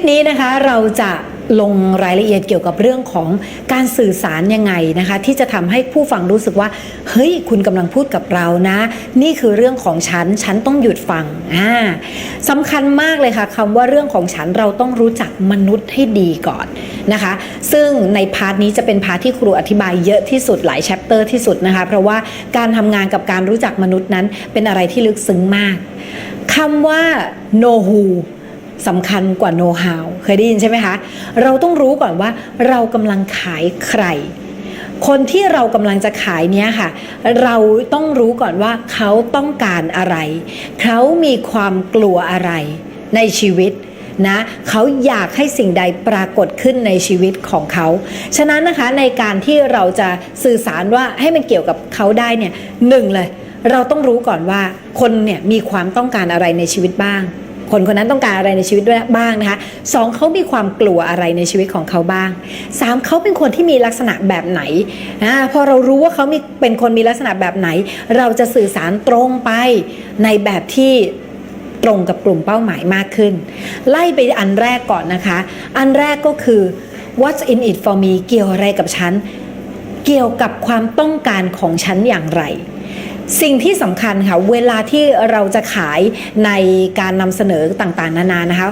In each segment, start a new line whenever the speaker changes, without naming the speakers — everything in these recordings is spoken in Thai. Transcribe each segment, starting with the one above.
ปนี้นะคะเราจะลงรายละเอียดเกี่ยวกับเรื่องของการสื่อสารยังไงนะคะ ที่จะทำให้ผู้ฟังรู้สึกว่า เฮ้ย คุณกำลังพูดกับเรานะ นี่คือเรื่องของฉัน ฉันต้องหยุดฟังอ่าสำคัญมากเลยค่ะคำว่าเรื่องของฉันเราต้องรู้จักมนุษย์ให้ดีก่อนนะคะ ซึ่งในพาร์ทนี้จะเป็นพาร์ทที่ครูอธิบายเยอะที่สุดหลายแชปเตอร์ที่สุดนะคะ เพราะว่าการทำงานกับการรู้จักมนุษย์นั้น เป็นอะไรที่ลึกซึ้งมากคำว่า know who สำคัญกว่า know how เคยได้ยินใช่ไหมคะ เราต้องรู้ก่อนว่าเรากำลังขายใคร คนที่เรากำลังจะขายเนี้ยค่ะ เราต้องรู้ก่อนว่าเขาต้องการอะไร เขามีความกลัวอะไรในชีวิตนะเขาอยากให้สิ่งใดปรากฏขึ้นในชีวิตของเขา ฉะนั้นนะคะในการที่เราจะสื่อสารว่าให้มันเกี่ยวกับเขาได้เนี่ยหนึ่งเลย เราต้องรู้ก่อนว่าคนเนี่ยมีความต้องการอะไรในชีวิตบ้าง คนคนนั้นต้องการอะไรในชีวิตด้วยบ้างนะคะสองเขามีความกลัวอะไรในชีวิตของเขาบ้างสามเขาเป็นคนที่มีลักษณะแบบไหนอ่าพอเรารู้ว่าเขามีเป็นคนมีลักษณะแบบไหน เราจะสื่อสารตรงไปในแบบที่ตรงกับกลุ่มเป้าหมายมากขึ้น ไล่ไปอันแรกก่อนนะคะ อันแรกก็คือ what's in it for me เกี่ยวอะไรกับฉัน เกี่ยวกับความต้องการของฉันอย่างไร สิ่งที่สำคัญค่ะ เวลาที่เราจะขายในการนำเสนอต่างๆ นานานะคะ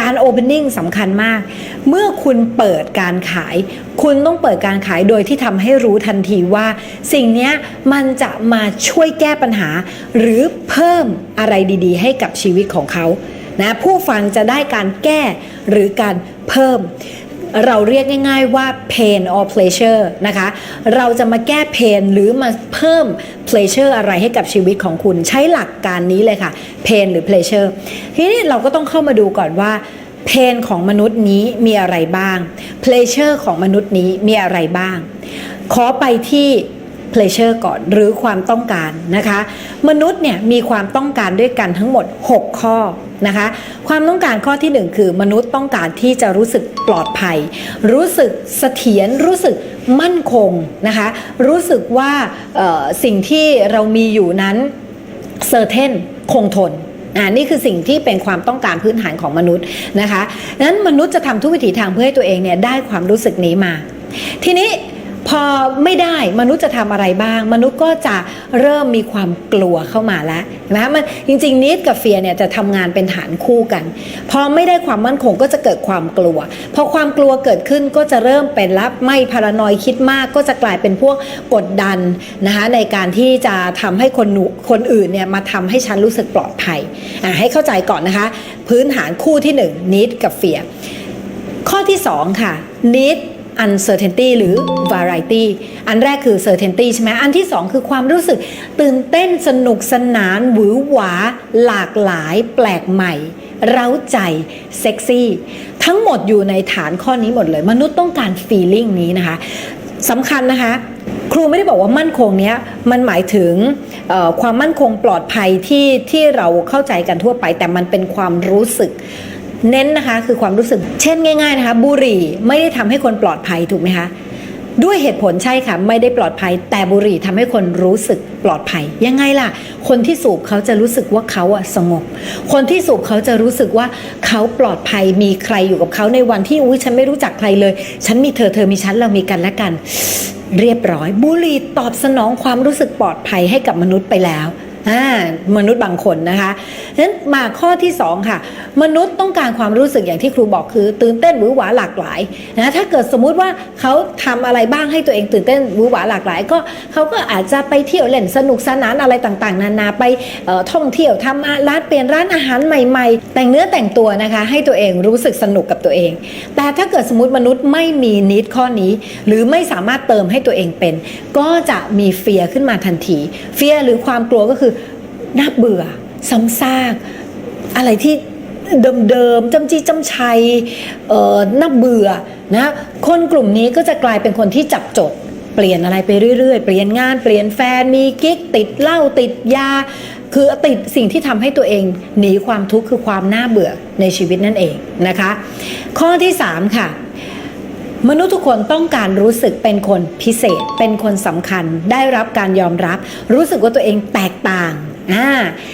การโอเพนนิ่งสำคัญมาก เมื่อคุณเปิดการขาย คุณต้องเปิดการขายโดยที่ทำให้รู้ทันทีว่า สิ่งนี้มันจะมาช่วยแก้ปัญหา หรือเพิ่มอะไรดีๆ ให้กับชีวิตของเขานะผู้ฟังจะได้การแก้หรือการเพิ่ม เราเรียกง่ายๆว่า pain or pleasure นะคะ เราจะมาแก้ pain หรือมาเพิ่ม pleasure อะไรให้กับชีวิตของคุณใช้หลักการนี้เลยค่ะ pain หรือ pleasure ทีนี้เราก็ต้องเข้ามาดูก่อนว่า pain ของมนุษย์นี้มีอะไรบ้าง pleasure ของมนุษย์นี้มีอะไรบ้าง ขอไปที่ pleasure ก่อนหรือความต้องการนะคะ มนุษย์เนี่ยมีความต้องการด้วยกันทั้งหมด 6 ข้อนะคะ ความต้องการข้อที่ 1 คือ มนุษย์ต้องการที่จะรู้สึกปลอดภัย รู้สึกเสถียรรู้สึกมั่นคงนะคะ รู้สึกว่าสิ่งที่เรามีอยู่นั้นเซอร์เทนคงทนอ่านี่คือสิ่งที่เป็นความต้องการพื้นฐานของมนุษย์นะคะนั้นมนุษย์จะทำทุกวิถีทางเพื่อให้ตัวเองเนี่ยได้ความรู้สึกนี้มา ทีนี้ พอไม่ได้มนุษย์จะทำอะไรบ้าง มนุษย์ก็จะเริ่มมีความกลัวเข้ามาแล้วนะมันจริงๆนิดกับเฟียเนี่ยจะทำงานเป็นฐานคู่กัน พอไม่ได้ความมั่นคงก็จะเกิดความกลัว พอความกลัวเกิดขึ้นก็จะเริ่มเป็นรับไม่พารานอยคิดมากก็จะกลายเป็นพวกกดดันนะคะในการที่จะทำให้คนหนูคนอื่นเนี่ยมาทำให้ฉันรู้สึกปลอดภัยอะให้เข้าใจก่อนนะคะ พื้นฐานคู่ที่1นิดกับเฟียข้อที่2ค่ะ need uncertainty หรือ variety อันแรกคือ certainty ใช่ไหมอันที่2คือความรู้สึกตื่นเต้นสนุกสนานหวือหวา หลากหลายแปลกใหม่ เร้าใจเซ็กซี่ทั้งหมดอยู่ในฐานข้อนี้หมดเลย มนุษย์ต้องการ feeling นี้นะคะสำคัญนะคะครูไม่ได้บอกว่ามั่นคงเนี้ยมันหมายถึงความมั่นคงปลอดภัยที่ที่เราเข้าใจกันทั่วไป แต่มันเป็นความรู้สึก เน้นนะคะคือความรู้สึก เช่นง่าย ๆนะคะ บุหรี่ไม่ได้ทำให้คนปลอดภัยถูกไหมคะด้วยเหตุผลใช่ค่ะ ไม่ได้ปลอดภัย แต่บุหรี่ทำให้คนรู้สึกปลอดภัย ยังไงล่ะ คนที่สูบเขาจะรู้สึกว่าเขาอะสงบ คนที่สูบเขาจะรู้สึกว่าเขาปลอดภัยมีใครอยู่กับเขาในวันที่อุ้ยฉันไม่รู้จักใครเลย ฉันมีเธอเธอมีฉันเรามีกันและกัน เรียบร้อย บุหรี่ตอบสนองความรู้สึกปลอดภัยให้กับมนุษย์ไปแล้ว อ่ามนุษย์บางคนนะคะฉะนั้นมาข้อที่สองค่ะ มนุษย์ต้องการความรู้สึกอย่างที่ครูบอกคือ ตื่นเต้นหวือหวาหลากหลายนะถ้าเกิดสมมุติว่าเขาทำอะไรบ้างให้ตัวเองตื่นเต้นหวือหวาหลากหลาย ก็เขาก็อาจจะไปเที่ยวเล่นสนุกสนานอะไรต่างๆ นานาไปออท่องเที่ยวทำร้านเปลี่ยนร้านอาหารใหม่ๆ แต่งเนื้อแต่งตัวนะคะ ให้ตัวเองรู้สึกสนุกกับตัวเอง แต่ถ้าเกิดสมมติมนุษย์ไม่มีนิดข้อนี้ หรือไม่สามารถเติมให้ตัวเองเป็น ก็จะมีเฟียขึ้นมาทันที เฟียหรือความกลัวก็คือ น่าเบื่อ ซ้ำซาก อะไรที่เดิมๆจำจีจำชัยเอ่อน่าเบื่อนะคนกลุ่มนี้ก็จะกลายเป็นคนที่จับจด เปลี่ยนอะไรไปเรื่อยๆ เปลี่ยนงานเปลี่ยนแฟนมีกิ๊กติดเหล้าติดยา คือติดสิ่งที่ทำให้ตัวเอง หนีความทุกข์คือความน่าเบื่อในชีวิตนั่นเองนะคะ ข้อที่ 3 ค่ะมนุษย์ทุกคนต้องการรู้สึกเป็นคนพิเศษ เป็นคนสำคัญ ได้รับการยอมรับ รู้สึกว่าตัวเองแตกต่าง อ่า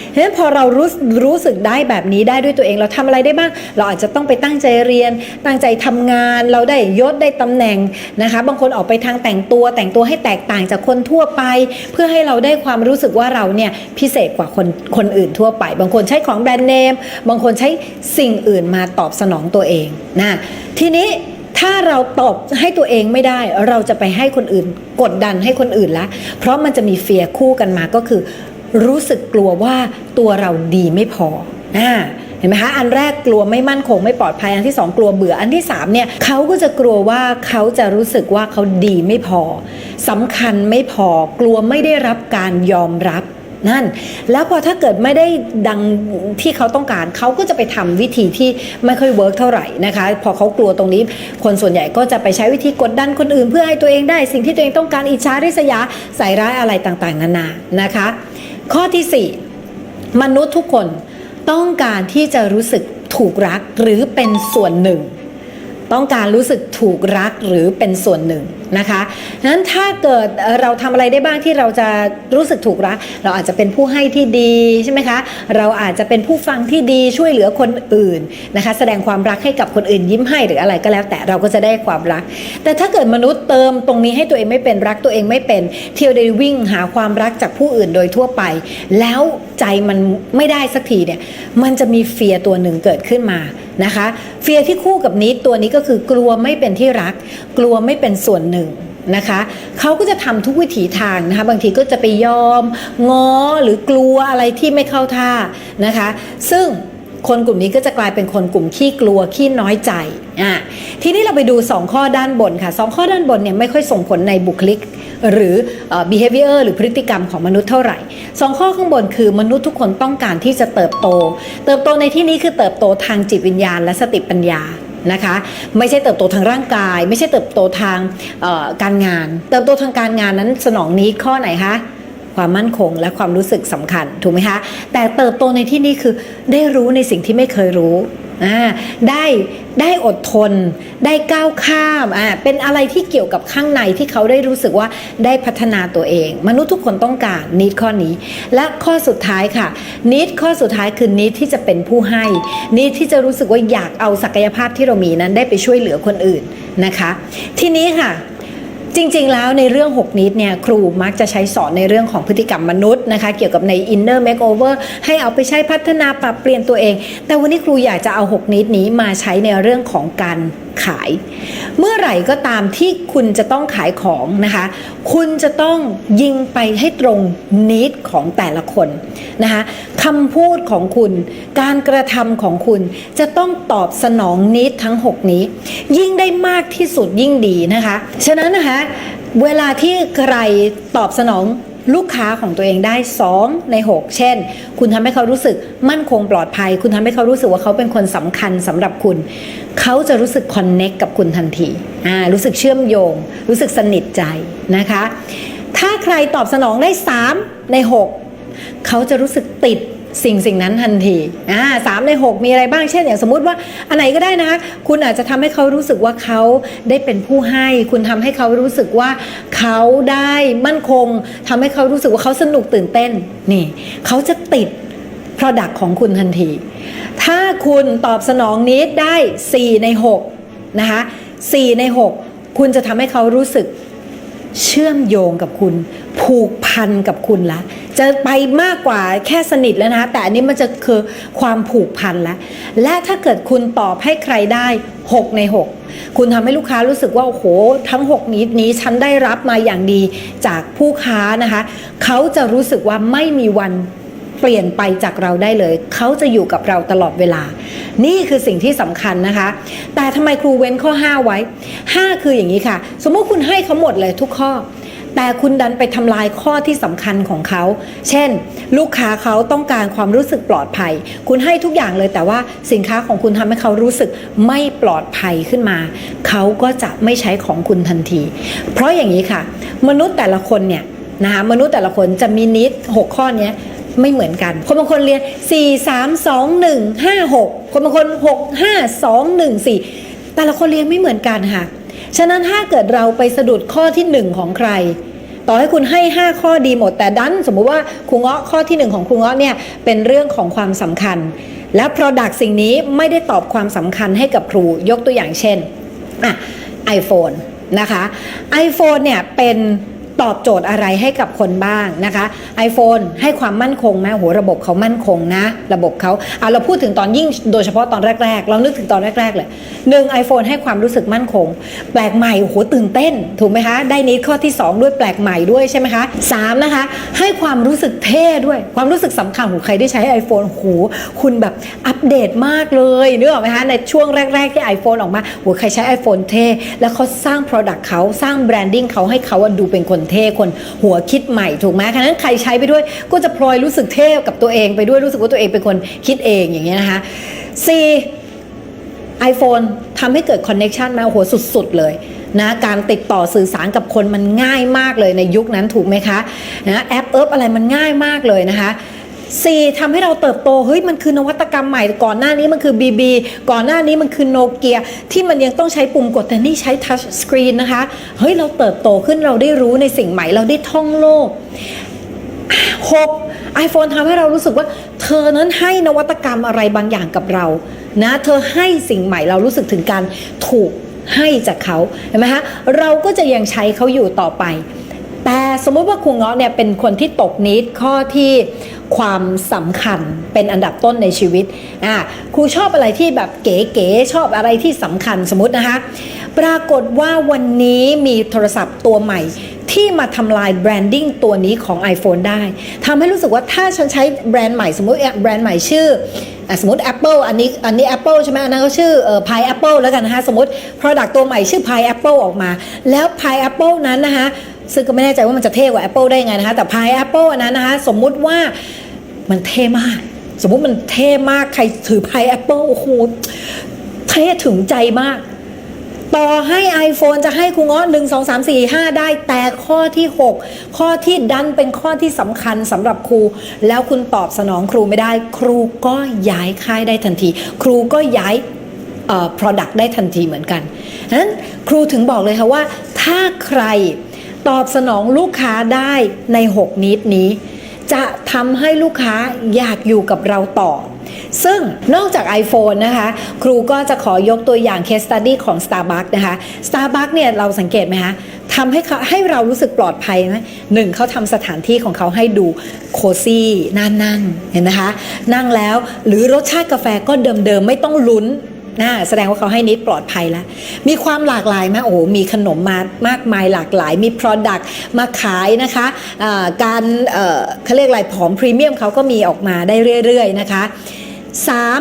เพราะฉะนั้นพอเรารู้รู้สึกได้แบบนี้ได้ด้วยตัวเองเราทำอะไรได้บ้าง เราอาจจะต้องไปตั้งใจเรียน ตั้งใจทำงานเราได้ยศได้ตำแหน่งนะคะ บางคนออกไปทางแต่งตัวแต่งตัวให้แตกต่างจากคนทั่วไป เพื่อให้เราได้ความรู้สึกว่าเราเนี่ยพิเศษกว่าคนคนอื่นทั่วไป บางคนใช้ของแบรนด์เนมบางคนใช้สิ่งอื่นมาตอบสนองตัวเองนะทีนี้ถ้าเราตอบให้ตัวเองไม่ได้ เราจะไปให้คนอื่นกดดันให้คนอื่นละ เพราะมันจะมีเฟียคู่กันมาก็คือ รู้สึกกลัวว่าตัวเราดีไม่พออ่าเห็นไหมคะอันแรกกลัวไม่มั่นคงไม่ปลอดภัยอันที่สองกลัวเบื่ออันที่สามเนี่ยเขาก็จะกลัวว่าเขาจะรู้สึกว่าเขาดีไม่พอสำคัญไม่พอกลัวไม่ได้รับการยอมรับนั่น แล้วพอถ้าเกิดไม่ได้ดังที่เขาต้องการเขาก็จะไปทำวิธีที่ไม่ค่อยเวิร์กเท่าไหร่นะคะ พอเขากลัวตรงนี้ คนส่วนใหญ่ก็จะไปใช้วิธีกดดันคนอื่น เพื่อให้ตัวเองได้ สิ่งที่ตัวเองต้องการอิจฉาริษยาใส่ร้ายอะไรต่างๆ นานานะคะ ข้อที่ 4 มนุษย์ทุกคนต้องการที่จะรู้สึกถูกรักหรือเป็นส่วนหนึ่ง ต้องการรู้สึกถูกรักหรือเป็นส่วนหนึ่งนะคะนั้นถ้าเกิดเราทำอะไรได้บ้างที่เราจะรู้สึกถูกรัก เราอาจจะเป็นผู้ให้ที่ดีใช่ไหมคะ เราอาจจะเป็นผู้ฟังที่ดีช่วยเหลือคนอื่นนะคะ แสดงความรักให้กับคนอื่นยิ้มให้หรืออะไรก็แล้ว แต่เราก็จะได้ความรัก แต่ถ้าเกิดมนุษย์เติมตรงนี้ให้ตัวเองไม่เป็นรักตัวเองไม่เป็น เที่ยวได้วิ่งหาความรักจากผู้อื่นโดยทั่วไป แล้วใจมันไม่ได้สักทีเนี่ยมันจะมีเฟียตัวหนึ่งเกิดขึ้นมานะคะเฟียที่คู่กับนี้ตัวนี้ก็คือกลัวไม่เป็นที่รัก กลัวไม่เป็นส่วนหนึ่งนะคะเขาก็จะทำทุกวิถีทางนะคะบางทีก็จะไปยอมง้อหรือกลัวอะไรที่ไม่เข้าท่านะคะ ซึ่ง คนกลุ่มนี้ก็จะกลายเป็นคนกลุ่มขี้กลัวขี้น้อยใจอะทีนี้เราไปดู 2 ข้อด้านบนค่ะสองข้อด้านบนเนี่ยไม่ค่อยส่งผลในบุคลิก หรือ behavior หรือพฤติกรรมของมนุษย์เท่าไหร่สองข้อข้างบนคือมนุษย์ทุกคนต้องการที่จะเติบโต เติบโตในที่นี้คือเติบโตทางจิตวิญญาณ และสติปัญญานะคะไม่ใช่เติบโตทางร่างกาย ไม่ใช่เติบโตทางการงาน เติบโตทางการงานนั้นสนองนี้ข้อไหนคะ ความมั่นคงและความรู้สึกสำคัญถูกไหมคะแต่เติบโตในที่นี้คือได้รู้ในสิ่งที่ไม่เคยรู้ได้ได้อดทน ได้ก้าวข้ามอ่าเป็นอะไรที่เกี่ยวกับข้างในที่เขาได้รู้สึกว่าได้พัฒนาตัวเอง มนุษย์ทุกคนต้องการนิดข้อนี้ และข้อสุดท้ายค่ะนิดข้อสุดท้ายคือนิดที่จะเป็นผู้ให้นิดที่จะรู้สึกว่าอยากเอาศักยภาพที่เรามีนั้นได้ไปช่วยเหลือคนอื่นนะคะ ทีนี้ค่ะ จริงๆ แล้วในเรื่อง 6 นิดเนี่ยครูมักจะใช้สอนในเรื่องของพฤติกรรมมนุษย์นะคะ เกี่ยวกับใน inner makeover ให้เอาไปใช้พัฒนาปรับเปลี่ยนตัวเอง แต่วันนี้ครูอยากจะเอา 6 นิดนี้มาใช้ในเรื่องของการขาย เมื่อไหร่ก็ตามที่คุณจะต้องขายของนะคะ คุณจะต้องยิงไปให้ตรงนิดของแต่ละคนนะคะคำพูดของคุณ การกระทำของคุณจะต้องตอบสนองนิดทั้ง 6 นี้ ยิ่งได้มากที่สุดยิ่งดีนะคะ ฉะนั้นนะคะเวลาที่ใครตอบสนอง ลูกค้าของตัวเองได้ 2 ใน 6 เช่น คุณทำให้เขารู้สึกมั่นคงปลอดภัย คุณทำให้เขารู้สึกว่าเขาเป็นคนสำคัญสำหรับคุณ เขาจะรู้สึกคอนเน็กกับคุณทันทีอ่ารู้สึกเชื่อมโยง รู้สึกสนิทใจนะคะ ถ้าใครตอบสนองได้ 3 ใน 6 เขาจะรู้สึกติด สิ่งสิ่งนั้นทันทีอ่าสามใน6มีอะไรบ้างเช่นอย่างสมมุติว่าอันไหนก็ได้นะคะ คุณอาจจะทำให้เขารู้สึกว่าเขาได้เป็นผู้ให้ คุณทำให้เขารู้สึกว่าเขาได้มั่นคงทำให้เขารู้สึกว่าเขาสนุกตื่นเต้นนี่เขาจะติด Product ของคุณทันที ถ้าคุณตอบสนองนี้ได้ 4 ใน6นะคะ4ใน 6 คุณจะทำให้เขารู้สึก เชื่อมโยงกับคุณ ผูกพันกับคุณละ จะไปมากกว่าแค่สนิทแล้วนะ แต่อันนี้มันจะคือความผูกพันละ และถ้าเกิดคุณตอบให้ใครได้ 6 ใน 6 คุณทำให้ลูกค้ารู้สึกว่า โอ้โห ทั้ง 6 นี้นี้ฉันได้รับมาอย่างดีจากผู้ค้านะคะ เขาจะรู้สึกว่าไม่มีวัน เปลี่ยนไปจากเราได้เลย เขาจะอยู่กับเราตลอดเวลา นี่คือสิ่งที่สำคัญนะคะ แต่ทำไมครูเว้นข้อ 5 ไว้ 5 คืออย่างนี้ค่ะ สมมติคุณให้เขาหมดเลยทุกข้อ แต่คุณดันไปทำลายข้อที่สำคัญของเขา เช่น ลูกค้าเขาต้องการความรู้สึกปลอดภัย คุณให้ทุกอย่างเลยแต่ว่าสินค้าของคุณทำให้เขารู้สึกไม่ปลอดภัยขึ้นมา เขาก็จะไม่ใช้ของคุณทันที เพราะอย่างนี้ค่ะ มนุษย์แต่ละคนเนี่ยนะคะมนุษย์แต่ละคนจะมีนิด 6 ข้อเนี้ย ไม่เหมือนกัน คนบางคนเรียน 4 3 2 1 5 6 คนบางคน 6 5 2 1 4 แต่ละคนเรียนไม่เหมือนกันค่ะ ฉะนั้นถ้าเกิดเราไปสะดุดข้อที่ 1 ของใคร ต่อให้คุณให้ 5 ข้อดีหมด แต่ดันสมมุติว่าครูเงาะข้อที่หนึ่งของครูเงาะเนี่ยเป็นเรื่องของความสำคัญ และ Product สิ่งนี้ไม่ได้ตอบความสำคัญให้กับครูยกตัวอย่างเช่นอะ iPhone นะคะ iPhone เนี่ยเป็น ตอบโจทย์อะไรให้กับคนบ้างนะคะ iPhone ให้ความมั่นคงไหมโหระบบเขามั่นคงนะ ระบบเขาอะเราพูดถึงตอนยิ่งโดยเฉพาะตอนแรก ๆ เรานึกถึงตอนแรก ๆ เลยหนึ่ง iPhone ให้ความรู้สึกมั่นคง แปลกใหม่โหตื่นเต้น ถูกไหมคะ ได้นิดข้อที่ 2 ด้วยแปลกใหม่ด้วยใช่ไหมคะสามนะคะ ให้ความรู้สึกเท่ด้วย ความรู้สึกสำคัญของใครที่ใช้ iPhone โหคุณแบบอัปเดตมากเลยนึกออกไหมคะในช่วงแรก ๆ ที่ iPhone ออกมาโหใครใช้ iPhone เท่แล้วเขาสร้าง Product เขาสร้างแบรนดิ้งเขาให้เขาดูเป็นคนเท่คนหัวคิดใหม่ถูกไหมฉะนั้นใครใช้ไปด้วยก็จะพลอยรู้สึกเท่กับตัวเองไปด้วยรู้สึกว่าตัวเองเป็นคนคิดเองอย่างเงี้ยนะคะ C iPhone ทำให้เกิดคอนเน็ชันมาโอ้โหสุด ๆ เลยนะการติดต่อสื่อสารกับคนมันง่ายมากเลยในยุคนั้นถูกไหมคะนะแอปเอิบอะไรมันง่ายมากเลยนะคะ 4ทำให้เราเติบโตเฮ้ยมันคือนวัตกรรมใหม่ก่อนหน้านี้มันคือ BB ก่อนหน้านี้มันคือโนเกียที่มันยังต้องใช้ปุ่มกดแต่นี่ใช้ทัชสกรีนนะคะเฮ้ยเราเติบโตขึ้นเราได้รู้ในสิ่งใหม่เราได้ท่องโลก 6 iPhone ทำให้เรารู้สึกว่า เธอนั้นให้นวัตกรรมอะไรบางอย่างกับเรานะเธอให้สิ่งใหม่เรารู้สึกถึงการถูกให้จากเขาเห็นไหมคะเราก็จะยังใช้เขาอยู่ต่อไป สมมุติว่าครูเงาะเนี่ยเป็นคนที่ตกนิดข้อที่ความสำคัญเป็นอันดับต้นในชีวิตอ่าครูชอบอะไรที่แบบเก๋ๆชอบอะไรที่สำคัญสมมตินะคะ ปรากฏว่าวันนี้มีโทรศัพท์ตัวใหม่ ที่มาทำลายแบรนดิ้งตัวนี้ของ iPhone ได้ทำให้รู้สึกว่าถ้าฉันใช้แบรนด์ใหม่สมมติแบรนด์ใหม่ชื่อสมมติ Apple อันนี้อันนี้ Apple ใช่ไหมอันนั้นก็ชื่อเอ่อ Pi Apple แล้วกันนะคะสมมติ Product ตัวใหม่ชื่อ Pi Apple ออกมา แล้ว Pi Apple นั้นนะคะ ซึ่งก็ไม่แน่ใจว่ามันจะเท่กว่า Apple ได้ไงนะคะแต่ Pi Apple อันนั้นนะคะสมมุติว่ามันเท่มาก สมมุติมันเท่มากใครถือ Pi Apple โอ้โหเท่ถึงใจมาก ต่อให้ iPhone จะให้ครูเงาะ1 2 3 4 5ได้แต่ข้อที่ 6 ข้อที่ดันเป็นข้อที่สำคัญสำหรับครู แล้วคุณตอบสนองครูไม่ได้ ครูก็ย้ายค่ายได้ทันที ครูก็ย้ายเอ่อ product ได้ทันทีเหมือนกันนั้นครูถึงบอกเลยค่ะว่าถ้าใคร ตอบสนองลูกค้าได้ใน 6 นิดนี้ จะทำให้ลูกค้าอยากอยู่กับเราต่อ ซึ่งนอกจาก iPhone นะคะ ครูก็จะขอยกตัวอย่าง case study ของ Starbucks นะคะ Starbucks เนี่ยเราสังเกตไหมคะทำให้เขาให้เรารู้สึกปลอดภัยไหมหนึ่งเขาทำสถานที่ของเขาให้ดูโคซี่น่านั่งเห็นนะคะ นั่งแล้วหรือรสชาติกาแฟก็เดิมๆไม่ต้องลุ้น นะแสดงว่าเขาให้นิดปลอดภัยแล้ว มีความหลากหลายมากโอ้โหมีขนมมามากมายหลากหลาย มี Product มาขายนะคะะการเขาเรียกอะไรผอมพรีเมียมเขาก็มีออกมาได้เรื่อยๆนะคะสาม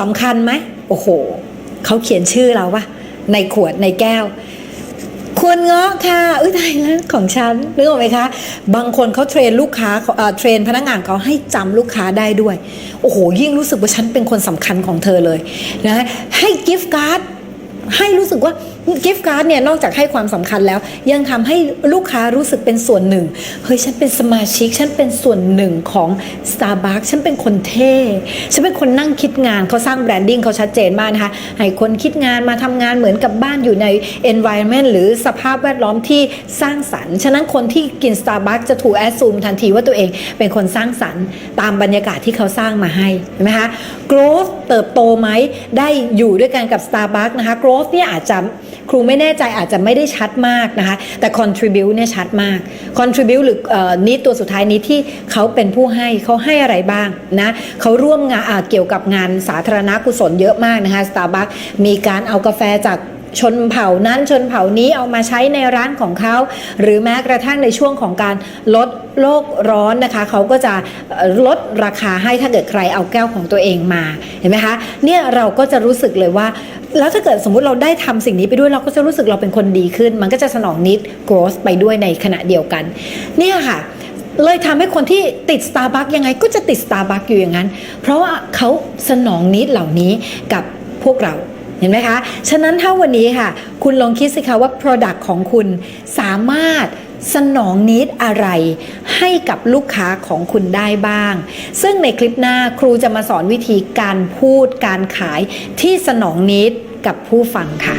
สำคัญไหมโอ้โหเขาเขียนชื่อเราปะในขวดในแก้ว ควรเงาะค่ะ อุ้ยตายแล้วของฉันนึกออกไหมคะ บางคนเขาเทรนลูกค้าเอ่อเทรนพนักงานเขาให้จำลูกค้าได้ด้วย โอ้โห ยิ่งรู้สึกว่าฉันเป็นคนสำคัญของเธอเลยนะให้กิฟต์การ์ดให้รู้สึกว่า กิฟต์การ์ดเนี่ยนอกจากให้ความสำคัญแล้ว ยังทำให้ลูกค้ารู้สึกเป็นส่วนหนึ่ง เฮ้ย ฉันเป็นสมาชิก ฉันเป็นส่วนหนึ่งของ Starbucks ฉันเป็นคนเท่ ฉันเป็นคนนั่งคิดงานเขาสร้างแบรนดิ้งเขาชัดเจนมากนะคะให้คนคิดงานมาทำงานเหมือนกับบ้านอยู่ใน environment หรือสภาพแวดล้อมที่สร้างสรรค์ ฉะนั้นคนที่กิน Starbucks จะถูกแอดซูมทันทีว่าตัวเองเป็นคนสร้างสรรค์ ตามบรรยากาศที่เขาสร้างมาให้เห็นไหมคะ growth เติบโตไหมได้อยู่ด้วยกันกับ Starbucks นะคะ growth เนี่ยอาจจะ ครูไม่แน่ใจอาจจะไม่ได้ชัดมากนะคะแต่ contribute เนี่ยชัดมาก contribute หรือนี้ตัวสุดท้ายนี้ที่เขาเป็นผู้ให้เขาให้อะไรบ้างนะเขาร่วมงานเกี่ยวกับงานสาธารณกุศลเยอะมากนะคะ Starbucks มีการเอากาแฟจาก ชนเผ่านั้นชนเผ่านี้เอามาใช้ในร้านของเขา หรือแม้กระทั่งในช่วงของการลดโลกร้อนนะคะ เขาก็จะลดราคาให้ถ้าเกิดใครเอาแก้วของตัวเองมาเห็นไหมคะเนี่ยเราก็จะรู้สึกเลยว่า แล้วถ้าเกิดสมมุติเราได้ทำสิ่งนี้ไปด้วยเราก็จะรู้สึกเราเป็นคนดีขึ้น มันก็จะสนองนิด growth ไปด้วยในขณะเดียวกัน เนี่ยค่ะเลยทำให้คนที่ติด Starbucks ยังไงก็จะติด Starbucks อยู่อย่างนั้น เพราะว่าเขาสนองนิดเหล่านี้กับพวกเรา เห็นไหมคะ ฉะนั้นถ้าวันนี้ค่ะ คุณลองคิดสิคะว่า Product ของคุณสามารถสนองนิดอะไรให้กับลูกค้าของคุณได้บ้าง ซึ่งในคลิปหน้าครูจะมาสอนวิธีการพูดการขายที่สนองนิดกับผู้ฟังค่ะ